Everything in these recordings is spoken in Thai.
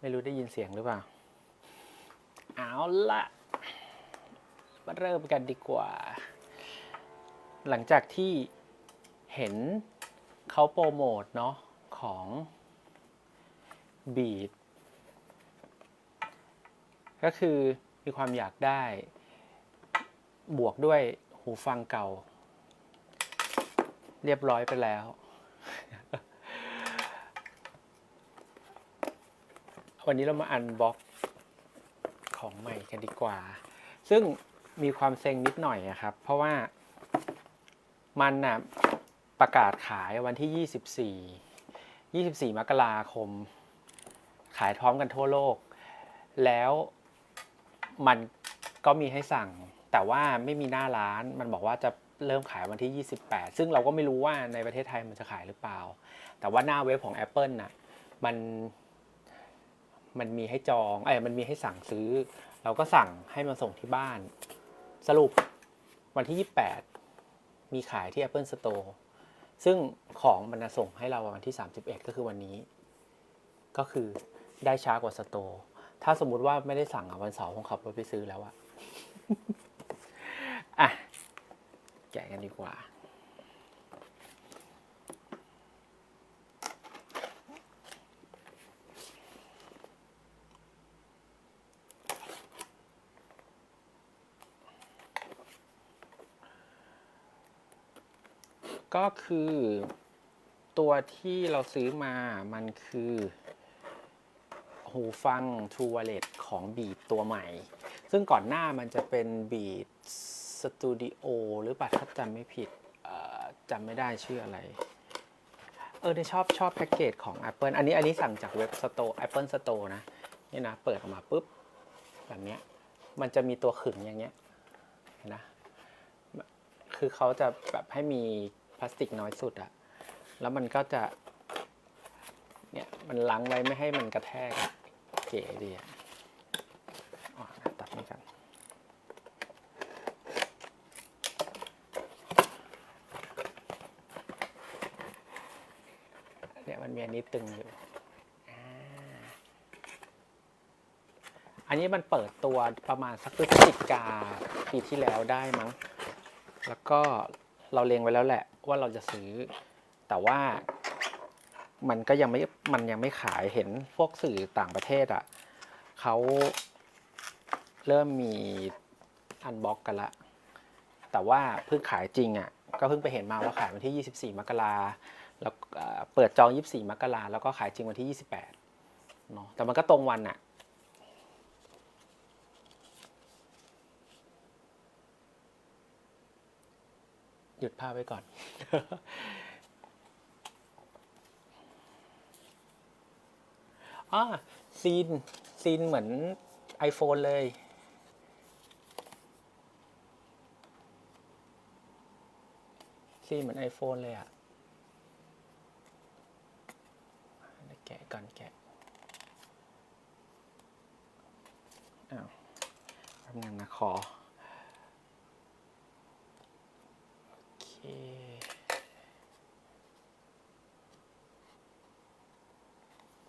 ไม่รู้ได้ยินเสียงหรือเปล่า เอาละมาเริ่มกันดีกว่า หลังจากที่เห็นเขาโปรโมทเนาะของบีดก็คือมีความอยากได้บวกด้วยหูฟังเก่า เรียบร้อยไปแล้ว วันนี้เรามาอันบ็อกของใหม่กันดีกว่า ซึ่งมีความเซ็งนิดหน่อยอะครับ เพราะว่ามันน่ะประกาศขายวันที่ 24 24 มกราคม ขายพร้อมกันทั่วโลก แล้วมันก็มีให้สั่ง แต่ว่าไม่มีหน้าร้านมันบอกว่าจะเริ่มขายวันที่ 28 ซึ่งเราก็ไม่รู้ว่าในประเทศไทยมันจะขายหรือเปล่า แต่ว่าหน้าเว็บของ Apple น่ะมัน มันมีให้จองเอ้ยมันมีให้สั่งซื้อ เราก็สั่งให้มาส่งที่บ้าน สรุปวันที่ 28 มีขายที่ Apple Store ซึ่งของมันจะส่งให้เราวันที่ 31 ก็คือวันนี้ ก็คือได้ช้ากว่าสโตร์ถ้าสมมุติว่าไม่ได้สั่งอะวันเสาร์ผมขับรถไปซื้อแล้วอะอะ แกะกันดีกว่า ก็คือตัวที่เราซื้อมามันคือ หูฟัง True Wireless ของ Beat ตัวใหม่ ซึ่งก่อนหน้ามันจะเป็น Beat Studio หรือเปล่าถ้าจำไม่ผิดจำไม่ได้ชื่ออะไร เออเนี่ยชอบชอบแพ็กเกจของ Apple อันนี้อันนี้สั่งจากเว็บ Store Apple Store นะ นี่นะ เปิดออกมาปุ๊บ แบบเนี้ยมันจะมีตัวขึงอย่างเงี้ยเห็นนะคือเขาจะแบบให้มี พลาสติกน้อยสุดอะแล้วมันก็จะเนี่ยมันล้างไว้ไม่ให้มันกระแทกเก๋ดีอะตัดนี่กันเนี่ยมันมีอันนี้ตึงอยู่อันนี้มันเปิดตัวประมาณสักพฤศจิกาปีที่แล้วได้มั้ง แล้วก็ เราเลงไว้แล้วแหละว่าเราจะซื้อ แต่ว่ามันก็ยังไม่มันยังไม่ขายเห็นพวกสื่อต่างประเทศอะ่ะเขาเริ่มมีอันบ็อกกันละ แต่ว่าเพิ่งขายจริงอะ่ะก็เพิ่งไปเห็นมาว่าขายวันที่ 24 มกราแล้วเปิดจอง 24 มกราแล้วก็ขายจริงวันที่ 28เนาะแต่มันก็ตรงวันอะ หยุดภาพไว้ก่อน อ่าซีน ซีนเหมือน iPhone เลย ซีนเหมือน iPhone เลยอะ่ะแกะก่อนแกะอ้าวแป๊บนึงนะขอ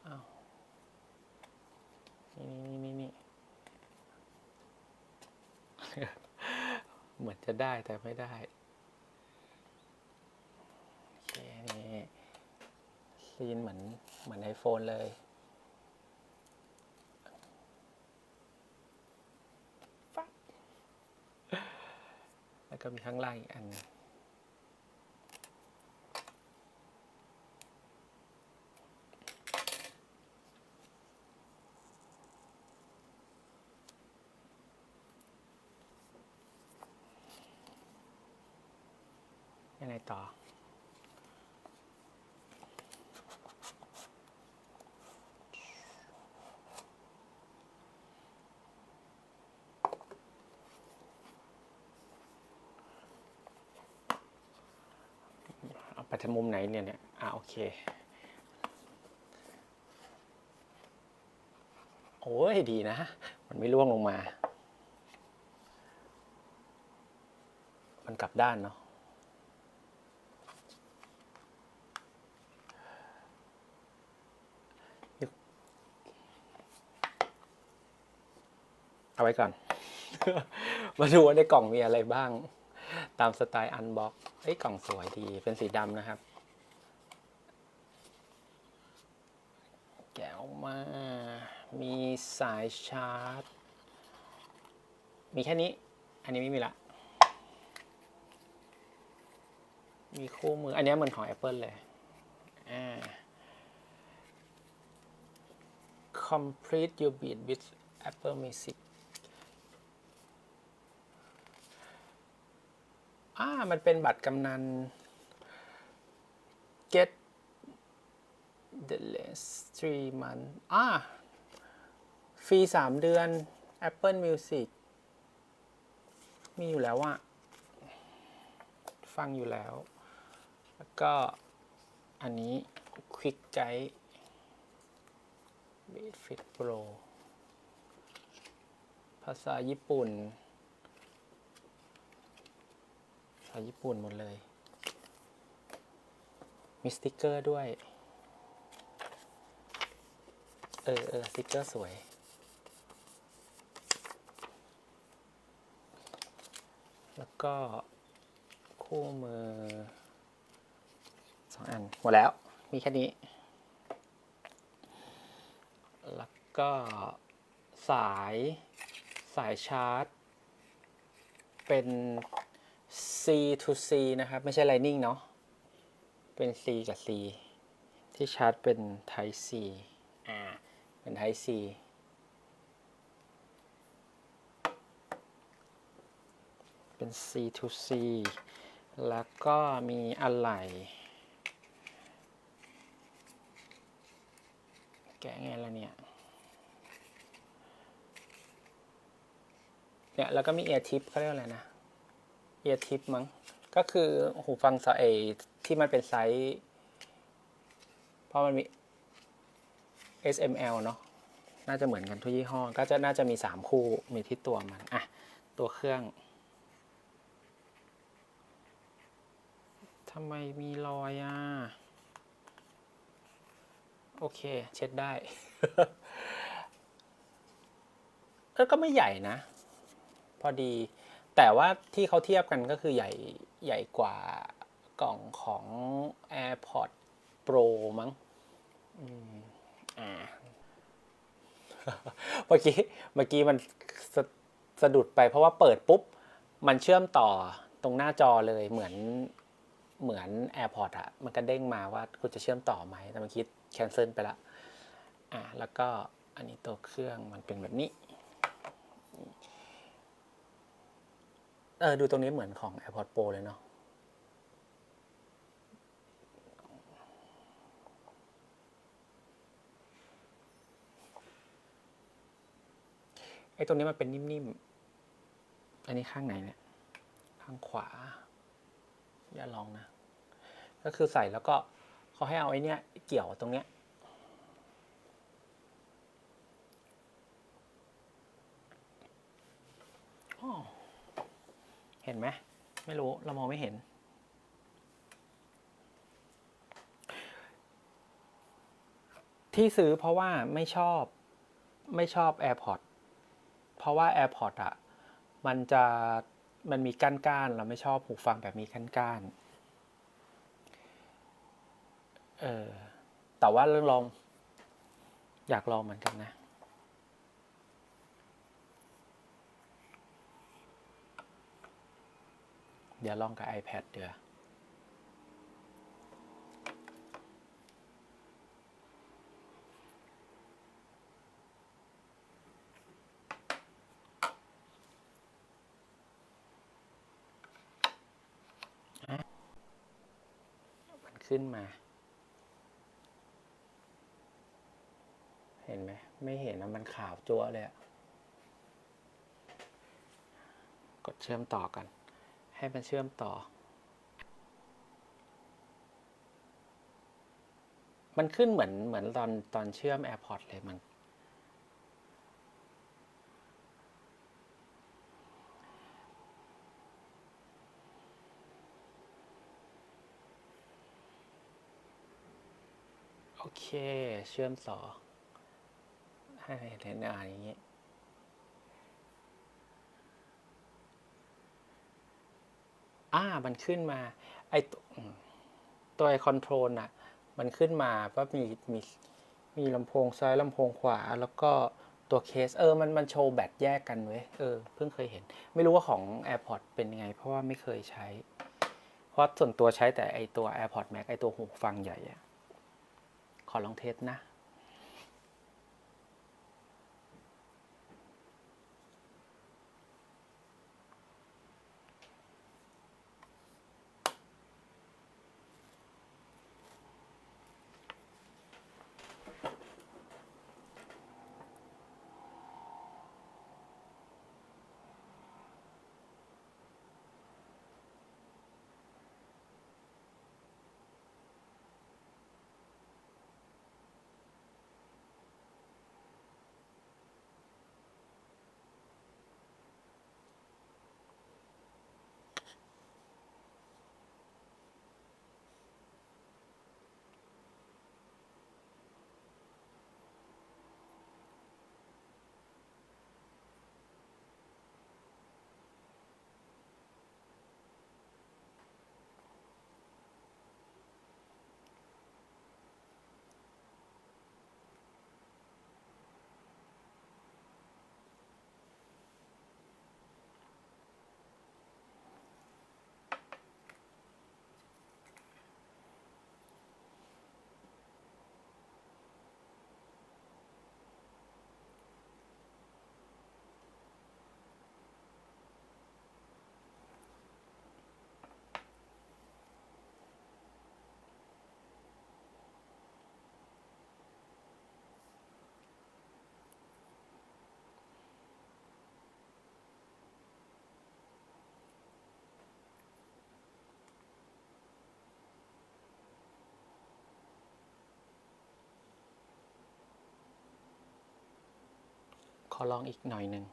อ้าวนี่นี่นี่นี่เหมือนจะได้แต่ไม่ได้ โอเค นี่ซีนเหมือน เหมือนไอโฟนเลยฟแล้วก็มีข้างล่างอีกอันังไงต่อ เอาไปทางมุมไหนเนี่ยเนี่ย อ่าโอเค โอ้ย ดีนะ มันไม่ร่วงลงมา มันกลับด้านเนาะ เอาไว้ก่อน มาดูว่าในกล่องมีอะไรบ้าง ตามสไตล์อันบ็อกเอ้ยกล่องสวยดี เป็นสีดำนะครับ แกะออกมา มีสายชาร์จ มีแค่นี้ อันนี้ไม่มีละ มีคู่มือ อันนี้เหมือนของ Apple เลย อ่า complete your beat with Apple Music อ่า มันเป็นบัตรกำนัน get the last three month อ่าฟรีสามเดือน Apple Music มีอยู่แล้วอะฟังอยู่แล้ว แล้วก็อันนี้ Quick Guide Beat Fit Pro ภาษาญี่ปุ่น ภาษาญี่ปุ่นหมดเลย มีสติกเกอร์ด้วย เออเออสติกเกอร์สวย แล้วก็คู่มือสองอัน หมดแล้ว มีแค่นี้ แล้วก็สายสายชาร์จ เป็น C to C นะครับ ไม่ใช่ Lightning เนาะเป็น C กับ C ที่ชาร์จเป็น Type C อ่า เป็น Type C เป็น C to C แล้วก็มีอะไหล่แกะไงล่ะเนี่ยเนี่ย แล้วก็มี ear tip เขาเรียกอะไรนะ ear tip มั้ง ก็คือหูฟังสเอที่มันเป็นไซส์ เพราะมันมี SML เนาะ น่าจะเหมือนกันทุกยี่ห้อ ก็จะน่าจะมี 3 คู่ มีที่ตัวมัน อะ ตัวเครื่อง ทำไมมีรอยอะ โอเค เช็ดได้เออก็ไม่ใหญ่นะ พอดี แต่ว่าที่เขาเทียบกันก็คือใหญ่ใหญ่กว่ากล่องของ AirPods Pro มั้งอืมอ่าเมื่อกี้เมื่อกี้มันสะสะดุดไปเพราะว่าเปิดปุ๊บ มันเชื่อมต่อตรงหน้าจอเลยเหมือนเหมือน AirPods อะมันก็เด้งมาว่าคุณจะเชื่อมต่อไหมแต่เมื่อกี้แคนเซิลไปละอ่าแล้วก็อันนี้ตัวเครื่องมันเป็นแบบนี้ เออดูตรงนี้เหมือนของ AirPods Pro เลยเนาะไอ้ตรงนี้มันเป็นนิ่มๆ อันนี้ข้างไหนเนี่ย ข้างขวา อย่าลองนะ ก็คือใส่แล้วก็เขาให้เอาไอ้นี้เกี่ยวตรงเนี้ยอ้อ เห็นไหมไม่รู้เรามองไม่เห็น ที่ซื้อเพราะว่าไม่ชอบไม่ชอบ AirPods เพราะว่า AirPods อะมันจะมันมีก้านก้านเราไม่ชอบหูฟังแบบมีก้านก้านเออแต่ว่าเรื่องลอง อยากลองเหมือนกันนะ เดี๋ยวลองกับ iPad เดี๋ยวมันขึ้นมา เห็นไหม ไม่เห็นนะมันขาวจั๊วเลยอะกดเชื่อมต่อกัน ให้มันเชื่อมต่อ มันขึ้นเหมือนเหมือนตอนตอนเชื่อม AirPods เลยมัน โอเค เชื่อมต่อให้เห็นอ่านอย่างนี้ อ่ามันขึ้นมาไอตัวไอคอนโทรลน่ะ มันขึ้นมาว่ามีมีมีลำโพงซ้ายลำโพงขวา แล้วก็ตัวเคสเออมันมันโชว์แบตแยกกันเว้ยเออเพิ่งเคยเห็น ไม่รู้ว่าของ AirPods เป็นยังไง เพราะว่าไม่เคยใช้ เพราะส่วนตัวใช้แต่ไอตัว AirPods Max ไอตัวหูฟังใหญ่อะขอลองเทสนะ อลองอีกหน่อยหนึ่ง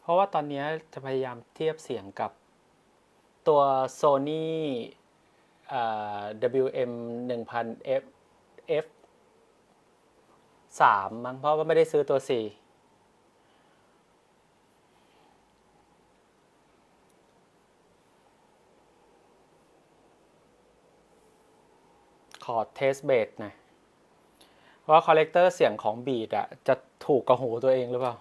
เพราะว่าตอนนี้จะพยายามเทียบเสียงกับตัว Sony WM 1000 F F 3มั้งเพราะว่าไม่ได้ซื้อตัว 4ขอเทสเบสหน่อย ว่าคอลเลกเตอร์เสียงของบีดอะจะถูกกับหูตัวเองหรือเปล่า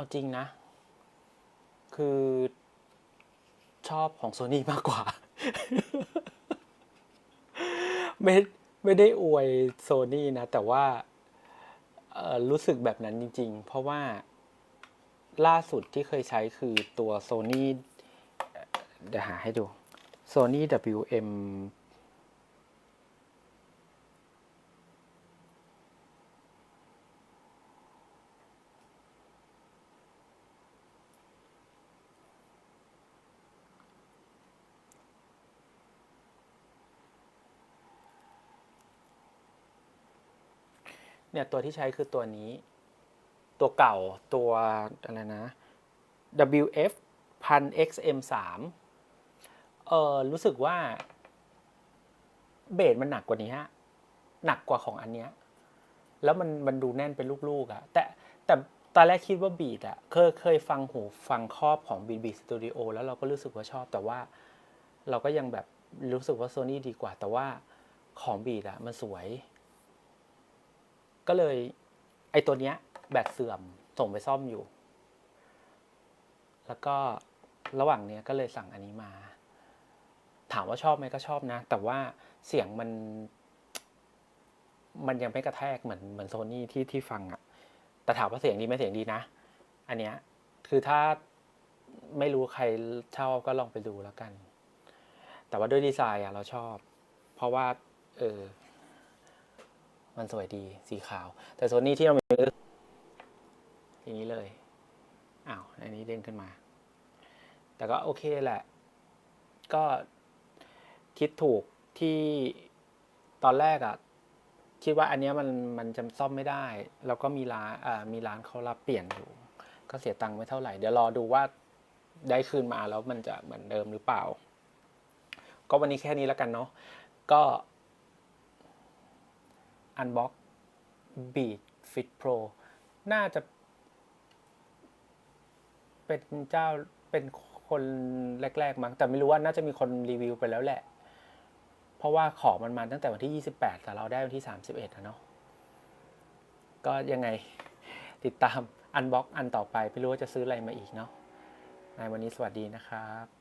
เอาจริงนะ คือชอบของโซนี่มากกว่า ไม่ไม่ได้อวยโซนี่นะ แต่ว่ารู้สึกแบบนั้นจริง ๆ เพราะว่าล่าสุดที่เคยใช้คือตัว Sony เดี๋ยวหาให้ดู Sony WM เนี่ยตัวที่ใช้คือตัวนี้ ตัวเก่าตัวอะไรนะ WF 1000 XM3 เออรู้สึกว่า เบสมันหนักกว่านี้ฮะ หนักกว่าของอันเนี้ย แล้วมันมันดูแน่นเป็นลูกๆอะ่ะ แต่แต่ตอนแรกคิดว่าบีดอะ่ะ เคยเคยฟังหูฟังครอบของบีบีสตูดิโอแล้วเราก็รู้สึกว่าชอบ แต่ว่าเราก็ยังแบบรู้สึกว่าโซนี่ดีกว่า แต่ว่าของบีดอะ่ะมันสวย ก็เลย ไอตัวเนี้ย แบตเสื่อมส่งไปซ่อมอยู่ แล้วก็ระหว่างเนี้ยก็เลยสั่งอันนี้มา ถามว่าชอบไหมก็ชอบนะ แต่ว่าเสียงมัน มันยังไม่กระแทกเหมือนเหมือนโซนี่ที่ที่ฟังอะแต่ถามว่าเสียงดีไหมเสียงดีนะ อันเนี้ยคือถ้าไม่รู้ใครเช่าก็ลองไปดูแล้วกัน แต่ว่าด้วยดีไซน์อะเราชอบ เพราะว่า เออ มันสวยดีสีขาว แต่โซนี่ที่เรามีทีนี้เลยอ้าวอันนี้เด้งขึ้นมา แต่ก็โอเคแหละ ก็คิดถูกที่ตอนแรกอะคิดว่าอันนี้มันมันจะซ่อมไม่ได้ แล้วก็มีร้านอ่ามีร้านเขารับเปลี่ยนอยู่ ก็เสียตังค์ไม่เท่าไหร่ เดี๋ยวรอดูว่าได้คืนมาแล้วมันจะเหมือนเดิมหรือเปล่า ก็วันนี้แค่นี้แล้วกันเนาะก็ Unbox Beat Fit Pro น่าจะ เป็นเจ้าเป็นคนแรก ๆ มั้งแต่ไม่รู้ว่าน่าจะมีคนรีวิวไปแล้วแหละ เพราะว่าของมันมาตั้งแต่วันที่ 28 แต่เราได้วันที่ 31อะเนาะก็ยังไงติดตามอันบ็อกอันต่อไปไม่รู้ว่าจะซื้ออะไรมาอีกเนาะในวันนี้สวัสดีนะครับ